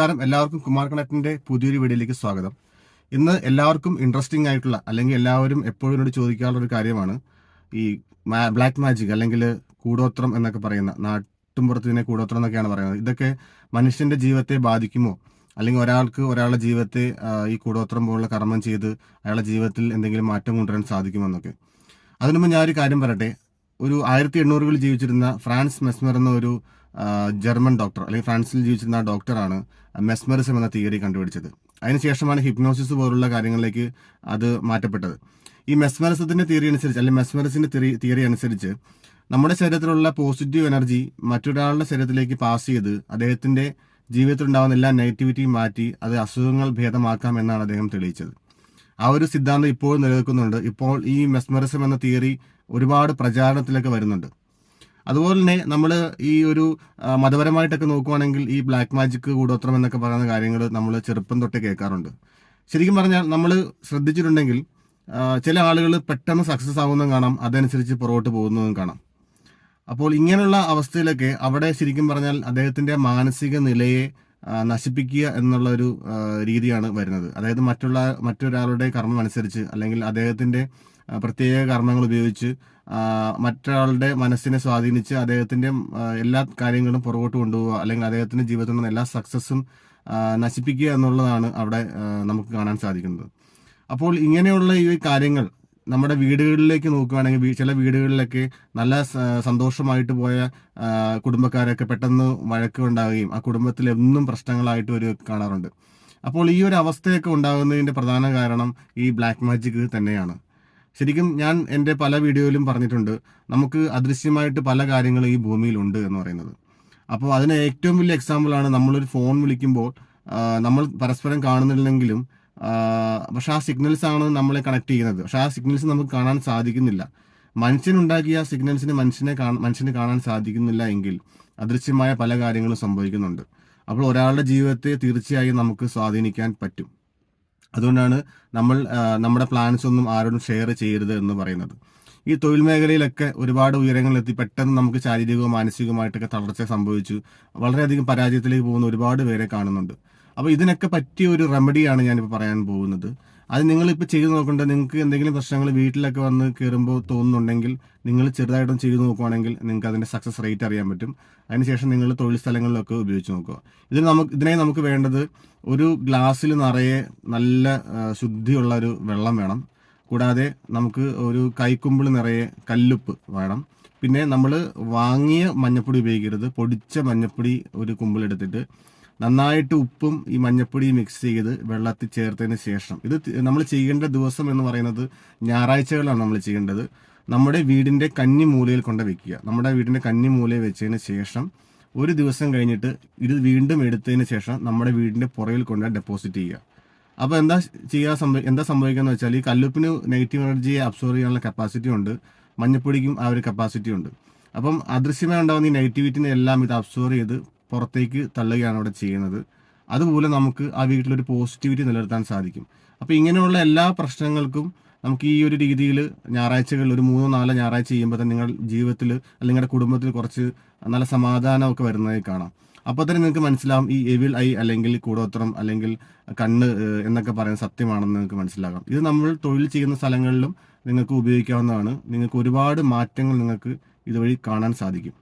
നമസ്കാരം. എല്ലാവർക്കും കുമാർ കണക്റ്റിന്റെ പുതിയൊരു വീഡിയോയിലേക്ക് സ്വാഗതം. ഇന്ന് എല്ലാവർക്കും ഇൻട്രസ്റ്റിംഗ് ആയിട്ടുള്ള അല്ലെങ്കിൽ എല്ലാവരും എപ്പോഴും എന്നോട് ചോദിക്കാനുള്ള ഒരു കാര്യമാണ്. ഈ ബ്ലാക്ക് മാജിക് അല്ലെങ്കിൽ കൂടോത്രം എന്നൊക്കെ പറയുന്ന നാട്ടുമ്പുറത്തിനെ കൂടോത്രം എന്നൊക്കെയാണ് പറയുന്നത്. ഇതൊക്കെ മനുഷ്യന്റെ ജീവിതത്തെ ബാധിക്കുമോ? അല്ലെങ്കിൽ ഒരാൾക്ക് ഒരാളുടെ ജീവിതത്തെ ഈ കൂടോത്രം പോലുള്ള കർമ്മം ചെയ്ത് അയാളുടെ ജീവിതത്തിൽ എന്തെങ്കിലും മാറ്റം കൊണ്ടുവരാൻ സാധിക്കുമോ എന്നൊക്കെ. അതിനുമുമ്പ് ഞാൻ ഒരു കാര്യം പറയട്ടെ. ഒരു ആയിരത്തി എണ്ണൂറുകളിൽ ജീവിച്ചിരുന്ന ഫ്രാൻസ് മെസ്മർ എന്ന ഒരു ജർമ്മൻ ഡോക്ടർ അല്ലെങ്കിൽ ഫ്രാൻസിൽ ജീവിച്ചിരുന്ന ഡോക്ടറാണ് മെസ്മറിസം എന്ന തിയറി കണ്ടുപിടിച്ചത്. അതിനുശേഷമാണ് ഹിപ്നോസിസ് പോലുള്ള കാര്യങ്ങളിലേക്ക് അത് മാറ്റപ്പെട്ടത്. ഈ മെസ്മറിസത്തിന്റെ തിയറി അനുസരിച്ച് അല്ലെങ്കിൽ മെസ്മറിസിന്റെ തിയറി അനുസരിച്ച് നമ്മുടെ ശരീരത്തിലുള്ള പോസിറ്റീവ് എനർജി മറ്റൊരാളുടെ ശരീരത്തിലേക്ക് പാസ് ചെയ്ത് അദ്ദേഹത്തിന്റെ ജീവിതത്തിൽ ഉണ്ടാകുന്ന എല്ലാ നെഗറ്റിവിറ്റിയും മാറ്റി അത് അസുഖങ്ങൾ ഭേദമാക്കാം എന്നാണ് അദ്ദേഹം തെളിയിച്ചത്. ആ ഒരു സിദ്ധാന്തം ഇപ്പോഴും നിലനിൽക്കുന്നുണ്ട്. ഇപ്പോൾ ഈ മെസ്മറിസം എന്ന തിയറി ഒരുപാട് പ്രചാരണത്തിലൊക്കെ വരുന്നുണ്ട്. അതുപോലെ തന്നെ നമ്മൾ ഈ ഒരു മതപരമായിട്ടൊക്കെ നോക്കുവാണെങ്കിൽ ഈ ബ്ലാക്ക് മാജിക് കൂടോത്രം എന്നൊക്കെ പറയുന്ന കാര്യങ്ങൾ നമ്മൾ ചെറുപ്പം തൊട്ടേ കേൾക്കാറുണ്ട്. ശരിക്കും പറഞ്ഞാൽ നമ്മൾ ശ്രദ്ധിച്ചിട്ടുണ്ടെങ്കിൽ ചില ആളുകൾ പെട്ടെന്ന് സക്സസ് ആവുന്നതും കാണാം അതനുസരിച്ച് പുറകോട്ട് പോകുന്നതും കാണാം. അപ്പോൾ ഇങ്ങനെയുള്ള അവസ്ഥയിലൊക്കെ അവിടെ ശരിക്കും പറഞ്ഞാൽ അദ്ദേഹത്തിന്റെ മാനസിക നിലയെ നശിപ്പിക്കുക എന്നുള്ള ഒരു രീതിയാണ് വരുന്നത്. അതായത് മറ്റുള്ള മറ്റൊരാളുടെ കർമ്മം അനുസരിച്ച് അല്ലെങ്കിൽ അദ്ദേഹത്തിന്റെ ആ, പ്രത്യേക കർമ്മങ്ങൾ ഉപയോഗിച്ച് മറ്റൊരാളുടെ മനസ്സിനെ സ്വാധീനിച്ച് അദ്ദേഹത്തിന്റെ എല്ലാ കാര്യങ്ങളും പുറകോട്ട് കൊണ്ടുപോവുക അല്ലെങ്കിൽ അദ്ദേഹത്തിന്റെ ജീവിതത്തിൽ നിന്ന് എല്ലാ സക്സസ്സും നശിപ്പിക്കുക എന്നുള്ളതാണ് അവിടെ നമുക്ക് കാണാൻ സാധിക്കുന്നത്. അപ്പോൾ ഇങ്ങനെയുള്ള ഈ കാര്യങ്ങൾ നമ്മുടെ വീടുകളിലേക്ക് നോക്കുകയാണെങ്കിൽ ചില വീടുകളിലൊക്കെ നല്ല സന്തോഷമായിട്ട് പോയ കുടുംബക്കാരൊക്കെ പെട്ടെന്ന് വഴക്ക് ഉണ്ടാവുകയും ആ കുടുംബത്തിൽ എന്നും പ്രശ്നങ്ങളായിട്ട് ഒരു കാണാറുണ്ട്. അപ്പോൾ ഈ ഒരു അവസ്ഥയൊക്കെ ഉണ്ടാകുന്നതിന്റെ പ്രധാന കാരണം ഈ ബ്ലാക്ക് മാജിക് തന്നെയാണ്. ശരിക്കും ഞാൻ എന്റെ പല വീഡിയോയിലും പറഞ്ഞിട്ടുണ്ട് നമുക്ക് അദൃശ്യമായിട്ട് പല കാര്യങ്ങളും ഈ ഭൂമിയിലുണ്ട് എന്ന് പറയുന്നത്. അപ്പോൾ അതിന് ഏറ്റവും വലിയ എക്സാമ്പിളാണ് നമ്മളൊരു ഫോൺ വിളിക്കുമ്പോൾ നമ്മൾ പരസ്പരം കാണുന്നില്ലെങ്കിലും ആ, പക്ഷെ ആ സിഗ്നൽസ് ആണ് നമ്മളെ കണക്ട് ചെയ്യുന്നത്. പക്ഷെ ആ സിഗ്നൽസ് നമുക്ക് കാണാൻ സാധിക്കുന്നില്ല. മനുഷ്യനുണ്ടാക്കിയ സിഗ്നൽസിന് മനുഷ്യനെ മനുഷ്യന് കാണാൻ സാധിക്കുന്നില്ല എങ്കിൽ അദൃശ്യമായ പല കാര്യങ്ങളും സംഭവിക്കുന്നുണ്ട്. അപ്പോൾ ഒരാളുടെ ജീവിതത്തെ തീർച്ചയായും നമുക്ക് സ്വാധീനിക്കാൻ പറ്റും. അതുകൊണ്ടാണ് നമ്മൾ നമ്മുടെ പ്ലാൻസ് ഒന്നും ആരോടും ഷെയർ ചെയ്യരുത് എന്ന് പറയുന്നത്. ഈ തൊഴിൽ മേഖലയിലൊക്കെ ഒരുപാട് ഉയരങ്ങളിലെത്തി പെട്ടെന്ന് നമുക്ക് ശാരീരികവും മാനസികവുമായിട്ടൊക്കെ തളർച്ച സംഭവിച്ചു. വളരെയധികം പരാജയത്തിലേക്ക് പോകുന്ന ഒരുപാട് പേരെ കാണുന്നുണ്ട്. അപ്പോൾ ഇതിനൊക്കെ പറ്റിയ ഒരു റെമഡിയാണ് ഞാനിപ്പോൾ പറയാൻ പോകുന്നത്. അത് നിങ്ങളിപ്പോൾ ചെയ്തു നോക്കേണ്ടത് നിങ്ങൾക്ക് എന്തെങ്കിലും പ്രശ്നങ്ങൾ വീട്ടിലൊക്കെ വന്ന് കയറുമ്പോൾ തോന്നുന്നുണ്ടെങ്കിൽ നിങ്ങൾ ചെറുതായിട്ടൊന്ന് ചെയ്തു നോക്കുവാണെങ്കിൽ നിങ്ങൾക്ക് അതിന്റെ സക്സസ് റേറ്റ് അറിയാൻ പറ്റും. അതിനുശേഷം നിങ്ങൾ തൊഴിൽ സ്ഥലങ്ങളിലൊക്കെ ഉപയോഗിച്ച് നോക്കുക. ഇതിന് നമുക്ക് ഇതിനായി നമുക്ക് വേണ്ടത് ഒരു ഗ്ലാസ്സിൽ നിറയെ നല്ല ശുദ്ധിയുള്ള ഒരു വെള്ളം വേണം. കൂടാതെ നമുക്ക് ഒരു കൈക്കുമ്പിൾ നിറയെ കല്ലുപ്പ് വേണം. പിന്നെ നമ്മൾ വാങ്ങിയ മഞ്ഞപ്പൊടി ഉപയോഗിക്കരുത്. പൊടിച്ച മഞ്ഞപ്പൊടി ഒരു കുമ്പിൾ എടുത്തിട്ട് നന്നായിട്ട് ഉപ്പും ഈ മഞ്ഞപ്പൊടിയും മിക്സ് ചെയ്ത് വെള്ളത്തിൽ ചേർത്തതിന് ശേഷം. ഇത് നമ്മൾ ചെയ്യേണ്ട ദിവസം എന്ന് പറയുന്നത് ഞായറാഴ്ചകളാണ് നമ്മൾ ചെയ്യേണ്ടത്. നമ്മുടെ വീടിന്റെ കന്നി മൂലയിൽ കൊണ്ട് വെക്കുക. നമ്മുടെ വീടിന്റെ കന്നി മൂലയിൽ വെച്ചതിന് ശേഷം ഒരു ദിവസം കഴിഞ്ഞിട്ട് ഇത് വീണ്ടും എടുത്തതിന് ശേഷം നമ്മുടെ വീടിന്റെ പുറയിൽ കൊണ്ട് ഡെപ്പോസിറ്റ് ചെയ്യുക. അപ്പോൾ എന്താ ചെയ്യാൻ സംഭവ എന്താ സംഭവിക്കുക വെച്ചാൽ ഈ കല്ലുപ്പിന് നെഗറ്റീവ് എനർജിയെ അബ്സോർവ് ചെയ്യാനുള്ള കപ്പാസിറ്റി ഉണ്ട്. മഞ്ഞപ്പൊടിക്കും ആ ഒരു കപ്പാസിറ്റി ഉണ്ട്. അപ്പം അദൃശ്യമായി ഉണ്ടാകുന്ന ഈ നെഗറ്റിവിറ്റിനെ എല്ലാം ഇത് അബ്സോർവ് ചെയ്ത് പുറത്തേക്ക് തള്ളുകയാണ് അവിടെ ചെയ്യുന്നത്. അതുപോലെ നമുക്ക് ആ വീട്ടിലൊരു പോസിറ്റിവിറ്റി നിലനിർത്താൻ സാധിക്കും. അപ്പോൾ ഇങ്ങനെയുള്ള എല്ലാ പ്രശ്നങ്ങൾക്കും നമുക്ക് ഈ ഒരു രീതിയിൽ ഞായറാഴ്ചകളിൽ ഒരു മൂന്നോ നാലോ ഞായറാഴ്ച ചെയ്യുമ്പോൾ തന്നെ നിങ്ങൾ ജീവിതത്തിൽ അല്ലെങ്കിൽ നിങ്ങളുടെ കുടുംബത്തിൽ കുറച്ച് നല്ല സമാധാനമൊക്കെ വരുന്നതായി കാണാം. അപ്പോൾ തന്നെ നിങ്ങൾക്ക് മനസ്സിലാവും ഈ എവിൽ ഐ അല്ലെങ്കിൽ കൂടോത്രം അല്ലെങ്കിൽ കണ്ണ് എന്നൊക്കെ പറയുന്ന സത്യമാണെന്ന് നിങ്ങൾക്ക് മനസ്സിലാകാം. ഇത് നമ്മൾ തൊഴിൽ ചെയ്യുന്ന സ്ഥലങ്ങളിലും നിങ്ങൾക്ക് ഉപയോഗിക്കാവുന്നതാണ്. നിങ്ങൾക്ക് ഒരുപാട് മാറ്റങ്ങൾ നിങ്ങൾക്ക് ഇതുവഴി കാണാൻ സാധിക്കും.